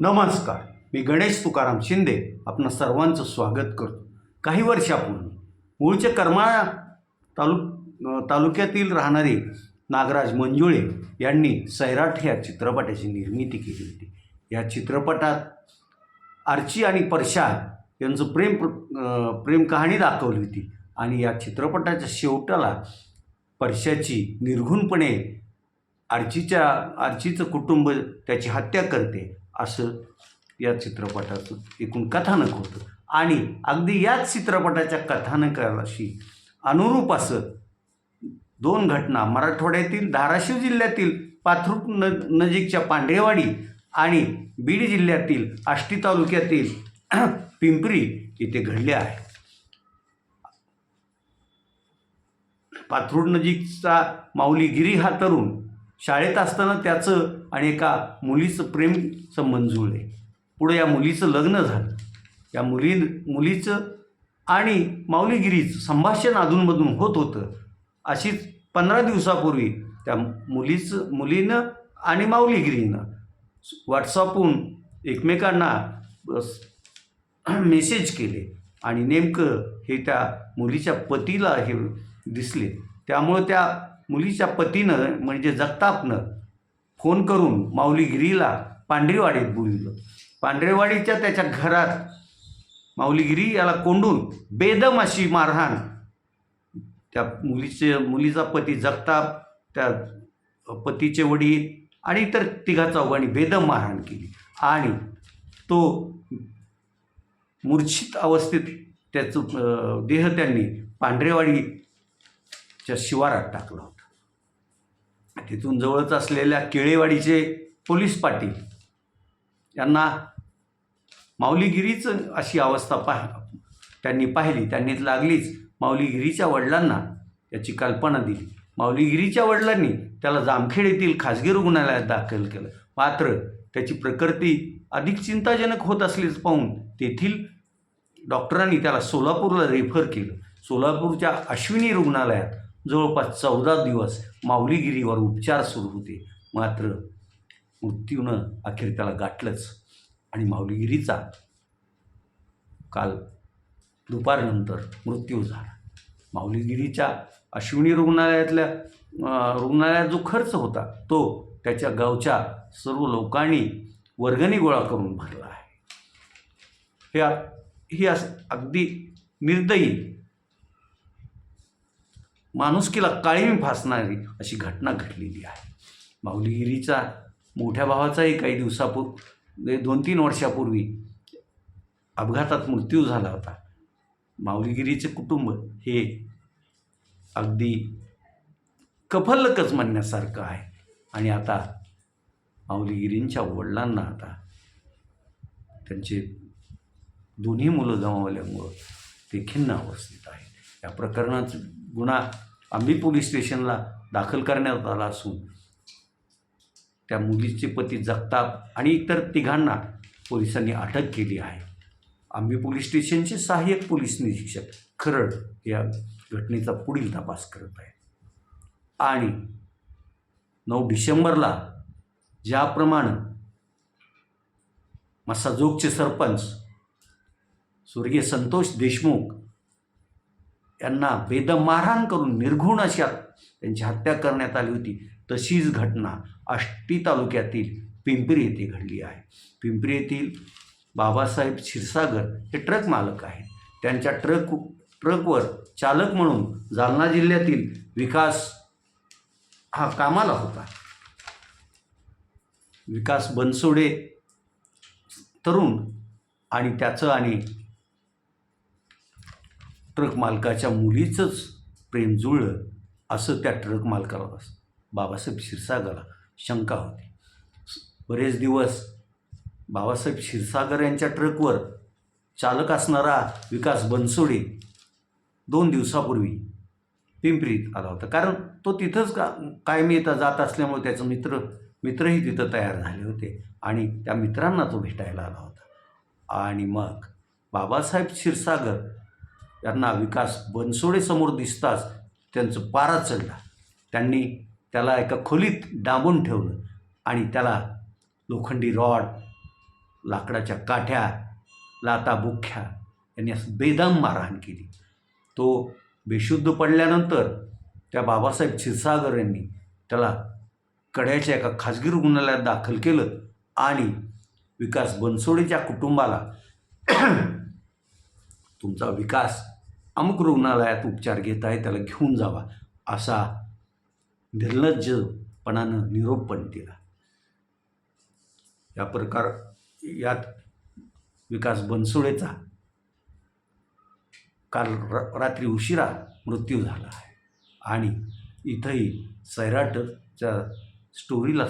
नमस्कार. मी गणेश तुकाराम शिंदे आपणा सर्वांचं स्वागत करतो. काही वर्षापूर्वी मूळचे करमाळा तालु तालुक्यातील राहणारे नागराज मंजुळे यांनी सैराट या चित्रपटाची निर्मिती केली होती. या चित्रपटात आर्ची आणि परशा यांचं प्रेम प्र- प्रेम कहाणी दाखवली होती आणि या चित्रपटाच्या शेवटाला परशाची निर्घुणपणे आर्चीच्या आर्चीचं कुटुंब त्याची हत्या करते असं या चित्रपटाचं एकूण कथानक होतं. आणि अगदी याच चित्रपटाच्या कथानकाशी अनुरूप असं दोन घटना मराठवाड्यातील धाराशिव जिल्ह्यातील पाथरूप न नजीकच्या पांढरेवाडी आणि बीड जिल्ह्यातील आष्टी तालुक्यातील पिंपरी इथे घडल्या आहे. पाथरूड नजीकचा माऊलीगिरी हा तरुण शाळेत असताना त्याचं आणि एका मुलीचं प्रेम संबंध जुळले. पुढे या मुलीचं लग्न झालं. या मुली मुलीचं आणि माऊलीगिरीचं संभाषण अधूनमधून होत होतं. अशीच पंधरा दिवसापूर्वी त्या मुलीचं मुलीनं आणि माऊलीगिरीनं व्हॉट्सअपहून एकमेकांना बस मेसेज केले. आणि नेमकं हे त्या मुलीच्या पतीला हे दिसले. त्यामुळं त्या मुलीच्या पतीनं म्हणजे जगतापनं फोन करून माऊलीगिरीला पांढरीवाडीत बोलवलं. पांढरेवाडीच्या त्याच्या घरात माऊलीगिरी याला कोंडून बेदम अशी मारहाण. त्या मुलीचे मुलीचा पती जगताप त्या पतीचे वडील आणि इतर तिघा चौघांनी बेदम मारहाण केली. आणि तो मूर्छित अवस्थेत त्याचं देह त्यांनी पांढरेवाडीच्या शिवारात टाकला होता. तिथून जवळच असलेल्या केळेवाडीचे पोलीस पाटील यांना माऊलीगिरीचं अशी अवस्था पाह त्यांनी पाहिली. त्यांनी लागलीच माऊलीगिरीच्या वडिलांना याची कल्पना दिली. माऊलीगिरीच्या वडिलांनी त्याला जामखेड येथील खाजगी रुग्णालयात दाखल केलं. मात्र त्याची प्रकृती अधिक चिंताजनक होत असलीच पाहून तेथील डॉक्टरांनी त्याला सोलापूरला रेफर केलं. सोलापूरच्या अश्विनी रुग्णालयात जवळपास चौदा दिवस माऊलीगिरीवर उपचार सुरू होते. मात्र मृत्यूनं अखेर त्याला गाठलंच आणि माऊलीगिरीचा काल दुपारनंतर मृत्यू झाला. माऊलीगिरीच्या अश्विनी रुग्णालयातल्या रुग्णालयात जो खर्च होता तो त्याच्या गावच्या सर्व लोकांनी वर्गणी गोळा करून भरला आहे. हे ही अस अगदी निर्दयी माणुसकीला काळीम फासणारी अशी घटना घडलेली आहे. माऊलीगिरीचा मोठ्या भावाचाही काही दिवसापूर्वी म्हणजे दोन तीन वर्षापूर्वी अपघातात मृत्यू झाला होता. माऊलीगिरीचे कुटुंब हे अगदी कफलकच म्हणण्यासारखं आहे. आणि आता माऊलीगिरींच्या वडिलांना आता त्यांचे दोन्ही मुलं गमावल्यामुळं ते खिन्न अवस्थेत आहे या प्रकरणात गुन्हा आंबी पोलीस स्टेशनला दाखल करण्यात आला असून त्या मुलीचे पती जगताप आणि इतर तिघांना पोलिसांनी अटक केली आहे. आंबी पोलीस स्टेशनचे सहाय्यक पोलीस निरीक्षक खरड या घटनेचा पुढील तपास करत आहे आणि नऊ डिसेंबरला ज्याप्रमाणे मसाजोगचे सरपंच स्वर्गीय संतोष देशमुख यांना बेदम मारहाण करून निर्घुण अशा त्यांची हत्या करण्यात आली होती. तशीच घटना आष्टी तालुक्यातील पिंपरी येथे घडली आहे. पिंपरी येथील बाबासाहेब क्षीरसागर हे ट्रक मालक आहेत. त्यांच्या ट्रक ट्रकवर चालक म्हणून जालना जिल्ह्यातील विकास हा कामाला होता. विकास बनसोडे तरुण आणि त्याचं आणि ट्रक मालकाच्या मुलीचंच प्रेम जुळलं असं त्या ट्रक मालकाला बाबासाहेब क्षीरसागरला शंका होती. बरेच दिवस बाबासाहेब क्षीरसागर यांच्या ट्रकवर चालक असणारा विकास बनसोडे दोन दिवसापूर्वी पिंपरीत आला होता. कारण तो तिथंच का कायम येता जात असल्यामुळे त्याचं मित्र मित्रही तिथं तयार झाले होते आणि त्या मित्रांना तो भेटायला आला होता. आणि मग बाबासाहेब क्षीरसागर यांना विकास बनसोडे समोर दिसताच त्यांचं पारा चढला. त्यांनी त्याला एका खोलीत डांबून ठेवलं आणि त्याला लोखंडी रॉड लाकडाच्या काठ्या लाता बुख्या यांनी असं बेदम मारहाण केली. तो बेशुद्ध पडल्यानंतर त्या बाबासाहेब क्षीरसागर यांनी त्याला कड्याच्या एका खाजगी रुग्णालयात दाखल केलं आणि विकास बनसोडेच्या कुटुंबाला तुमचा विकास. अमुक रुग्णालयात उपचार घेत आहे त्याला घेऊन जावा असा निर्लज्जपणानं निरोप पण दिला या प्रकार यात विकास बनसोडेचा. काल र रात्री उशिरा मृत्यू झाला आहे. आणि इथंही सैराटच्या स्टोरीला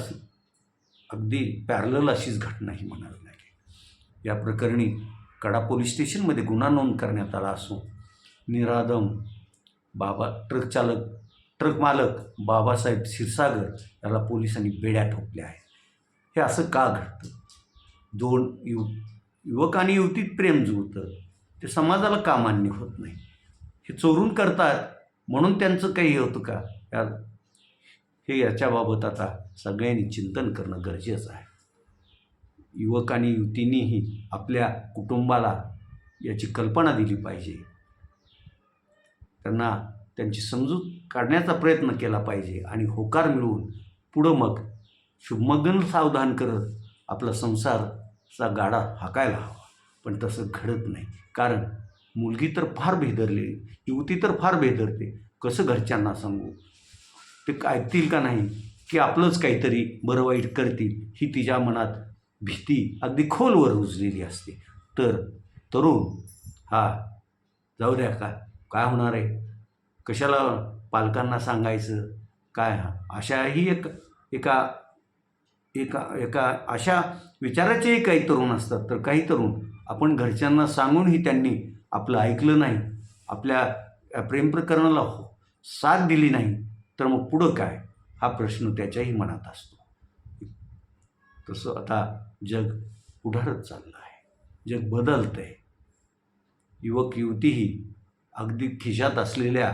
अगदी पॅरलल अशीच घटना ही म्हणावी लागेल. या प्रकरणी कडा पोलीस स्टेशनमध्ये गुन्हा नोंद करण्यात आला असून निरादम बाबा ट्रक चालक ट्रक मालक बाबासाहेब क्षीरसागर याला पोलिसांनी बेड्या ठोकल्या आहेत. हे असं का घडतं? दोन यु युवक आणि युवतीत प्रेम जुळतं. ते समाजाला का मान्य होत नाही? हे चोरून करतात म्हणून त्यांचं काही हे होतं का? या हे याच्याबाबत आता सगळ्यांनी चिंतन करणं गरजेचं आहे. युवक आणि युवतींनीही आपल्या कुटुंबाला याची कल्पना दिली पाहिजे. त्यांना त्यांची समजूत काढण्याचा प्रयत्न केला पाहिजे आणि होकार मिळवून पुढं मग शुभमग्न सावधान करत आपला संसारचा गाडा हाकायला हवा. पण तसं घडत नाही. कारण मुलगी तर फार भेदरली युवती तर फार भेदरते. कसं घरच्यांना सांगू? ते ऐकतील का नाही? की आपलंच काहीतरी बरं वाईट करतील ही तिच्या मनात भीती अगदी खोलवर रुजलेली असते. तर तरुण हा जाऊ द्या का? काय होणार आहे? कशाला पालकांना सांगायचं? काय? हा अशाही एक एका एका एका अशा विचाराचेही काही तरुण असतात. तर काही तरुण आपण घरच्यांना सांगूनही त्यांनी आपलं ऐकलं नाही. आपल्या प्रेमप्रकरणाला हो साथ दिली नाही. तर मग पुढं काय? हा प्रश्न त्याच्याही मनात असतो. तसं आता जग पुढारत चाललं आहे. जग बदलतं आहे युवक युवतीही अगदी खिशात असलेल्या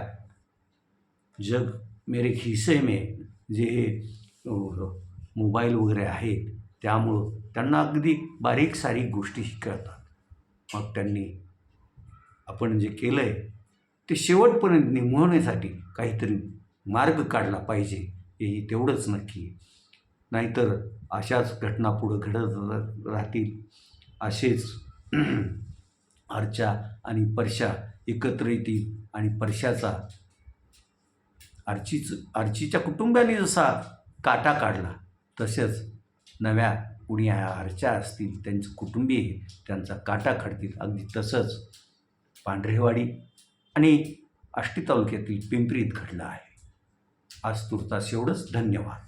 जग मेरे खिसे में जे हे मोबाईल वगैरे आहेत त्यामुळं त्यांना अगदी बारीक सारीक गोष्टीही कळतात मग त्यांनी आपण जे केलं आहे ते शेवटपर्यंत निमवण्यासाठी काहीतरी मार्ग काढला पाहिजे हेही तेवढंच नक्की नाहीतर अशाच घटना पुढं घडत राहतील. असेच अर्चा आणि परशा एकत्र येतील आणि परशाचा आर्चीच आर्चीच्या कुटुंबाने जसा काटा काढला तसेच नव्या कुणी अर्चा असतील त्यांचे कुटुंबीय त्यांचा काटा काढतील. अगदी तसंच पांढरेवाडी आणि आष्टी तालुक्यातील पिंपरीत घडलं आहे. आज तुर्तास एवढंच. धन्यवाद.